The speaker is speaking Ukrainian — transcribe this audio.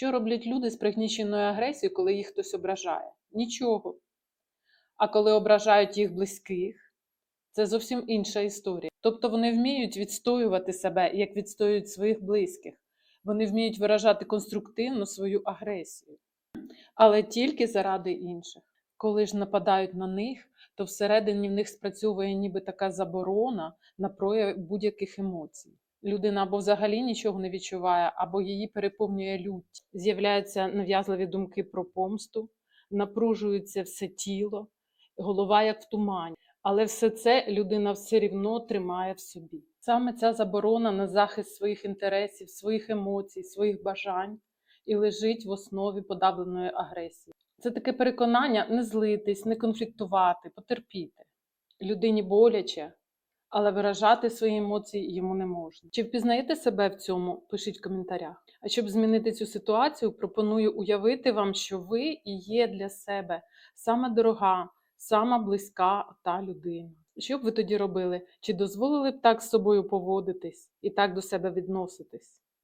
Що роблять люди з пригніченою агресією, коли їх хтось ображає? Нічого. А коли ображають їх близьких, це зовсім інша історія. Тобто вони вміють відстоювати себе, як відстоюють своїх близьких. Вони вміють виражати конструктивно свою агресію, але тільки заради інших. Коли ж нападають на них, то всередині в них спрацьовує ніби така заборона на прояв будь-яких емоцій. Людина або взагалі нічого не відчуває, або її переповнює лють. З'являються нав'язливі думки про помсту, напружується все тіло, голова як в тумані. Але все це людина все рівно тримає в собі. Саме ця заборона на захист своїх інтересів, своїх емоцій, своїх бажань і лежить в основі подавленої агресії. Це таке переконання не злитись, не конфліктувати, потерпіти. Людині боляче, але виражати свої емоції йому не можна. Чи впізнаєте себе в цьому? Пишіть в коментарях. А щоб змінити цю ситуацію, пропоную уявити вам, що ви і є для себе сама дорога, сама близька та людина. Що б ви тоді робили? Чи дозволили б так з собою поводитись і так до себе відноситись?